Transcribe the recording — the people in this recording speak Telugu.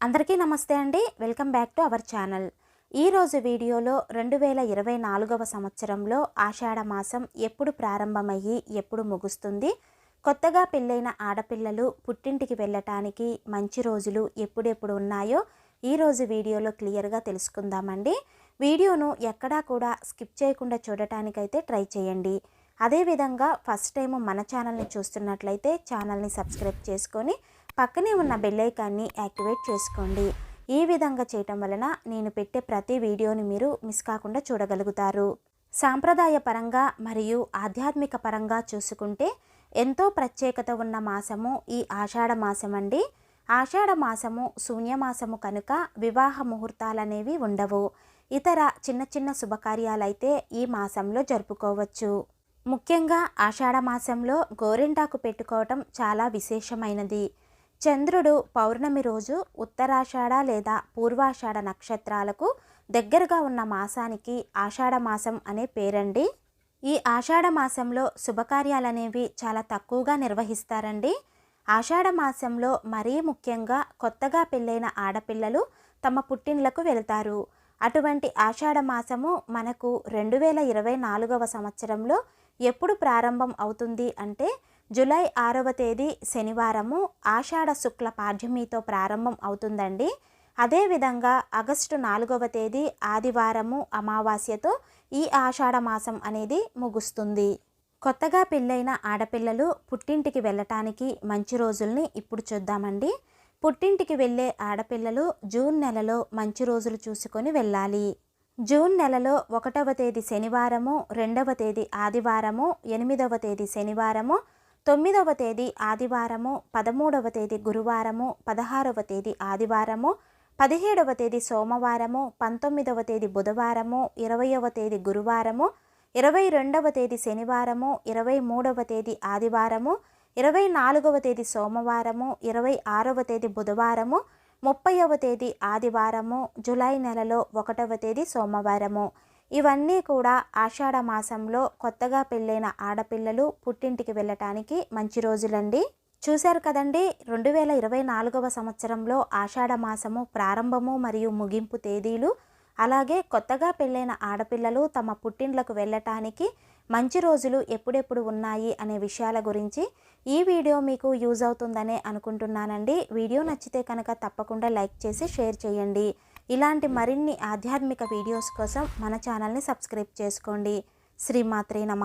అందరికీ నమస్తే అండి. Welcome back to our channel. ఈరోజు వీడియోలో రెండు వేల ఇరవై నాలుగవ సంవత్సరంలో ఆషాఢ మాసం ఎప్పుడు ప్రారంభమయ్యి ఎప్పుడు ముగుస్తుంది? కొత్తగా పెళ్ళైన ఆడపిల్లలు పుట్టింటికి వెళ్ళటానికి మంచి రోజులు ఎప్పుడెప్పుడు ఉన్నాయో ఈరోజు వీడియోలో క్లియర్గా తెలుసుకుందామండి. వీడియోను ఎక్కడా కూడా స్కిప్ చేయకుండా చూడటానికైతే ట్రై చేయండి. అదేవిధంగా ఫస్ట్ టైం మన ఛానల్ని చూస్తున్నట్లయితే ఛానల్ని సబ్స్క్రైబ్ చేసుకొని పక్కనే ఉన్న బెల్ ఐకాన్ని యాక్టివేట్ చేసుకోండి. ఈ విధంగా చేయటం వలన నేను పెట్టే ప్రతి వీడియోని మీరు మిస్ కాకుండా చూడగలుగుతారు. సాంప్రదాయ పరంగా మరియు ఆధ్యాత్మిక పరంగా చూసుకుంటే ఎంతో ప్రత్యేకత ఉన్న మాసము ఈ ఆషాఢ మాసం అండి. ఆషాఢ మాసము శూన్యమాసము కనుక వివాహ ముహూర్తాలనేవి ఉండవు. ఇతర చిన్న చిన్న శుభకార్యాలైతే ఈ మాసంలో జరుపుకోవచ్చు. ముఖ్యంగా ఆషాఢ మాసంలో గోరింటాకు పెట్టుకోవటం చాలా విశేషమైనది. చంద్రుడు పౌర్ణమి రోజు ఉత్తరాషాఢ లేదా పూర్వాషాఢ నక్షత్రాలకు దగ్గరగా ఉన్న మాసానికి ఆషాఢ మాసం అనే పేరండి. ఈ ఆషాఢ మాసంలో శుభకార్యాలనేవి చాలా తక్కువగా నిర్వహిస్తారండి. ఆషాఢ మాసంలో మరీ ముఖ్యంగా కొత్తగా పెళ్ళైన ఆడపిల్లలు తమ పుట్టిండ్లకు వెళ్తారు. అటువంటి ఆషాఢ మాసము మనకు రెండు వేల ఇరవై నాలుగవ సంవత్సరంలో ఎప్పుడు ప్రారంభం అవుతుంది అంటే జూలై ఆరవ తేదీ శనివారము ఆషాఢ శుక్ల పాఠ్యమితో ప్రారంభం అవుతుందండి. అదేవిధంగా ఆగస్టు నాలుగవ తేదీ ఆదివారము అమావాస్యతో ఈ ఆషాఢ మాసం అనేది ముగుస్తుంది. కొత్తగా పెళ్ళైన ఆడపిల్లలు పుట్టింటికి వెళ్ళటానికి మంచి రోజుల్ని ఇప్పుడు చూద్దామండి. పుట్టింటికి వెళ్ళే ఆడపిల్లలు జూన్ నెలలో మంచి రోజులు చూసుకొని వెళ్ళాలి. జూన్ నెలలో ఒకటవ తేదీ శనివారము రెండవ తేదీ ఆదివారము ఎనిమిదవ తేదీ శనివారము తొమ్మిదవ తేదీ ఆదివారము పదమూడవ తేదీ గురువారము పదహారవ తేదీ ఆదివారము పదిహేడవ తేదీ సోమవారము పంతొమ్మిదవ తేదీ బుధవారము ఇరవయవ తేదీ గురువారము ఇరవై రెండవ తేదీ శనివారము ఇరవై మూడవ తేదీ ఆదివారము ఇరవై నాలుగవ తేదీ సోమవారము ఇరవై ఆరవ తేదీ బుధవారము ముప్పైవ తేదీ ఆదివారము జూలై నెలలో ఒకటవ తేదీ సోమవారము. ఇవన్నీ కూడా ఆషాఢ మాసంలో కొత్తగా పెళ్ళైన ఆడపిల్లలు పుట్టింటికి వెళ్ళటానికి మంచి రోజులండి. చూశారు కదండి రెండు వేల ఇరవై నాలుగవ సంవత్సరంలో ఆషాఢ మాసము ప్రారంభము మరియు ముగింపు తేదీలు. అలాగే కొత్తగా పెళ్ళైన ఆడపిల్లలు తమ పుట్టిండ్లకు వెళ్ళటానికి మంచి రోజులు ఎప్పుడెప్పుడు ఉన్నాయి అనే విషయాల గురించి ఈ వీడియో మీకు యూజ్ అవుతుందనే అనుకుంటున్నానండి. వీడియో నచ్చితే కనుక తప్పకుండా లైక్ చేసి షేర్ చేయండి. ఇలాంటి మరిన్ని ఆధ్యాత్మిక వీడియోస్ కోసం మన ఛానల్ని సబ్స్క్రైబ్ చేసుకోండి. శ్రీమాత్రే నమ.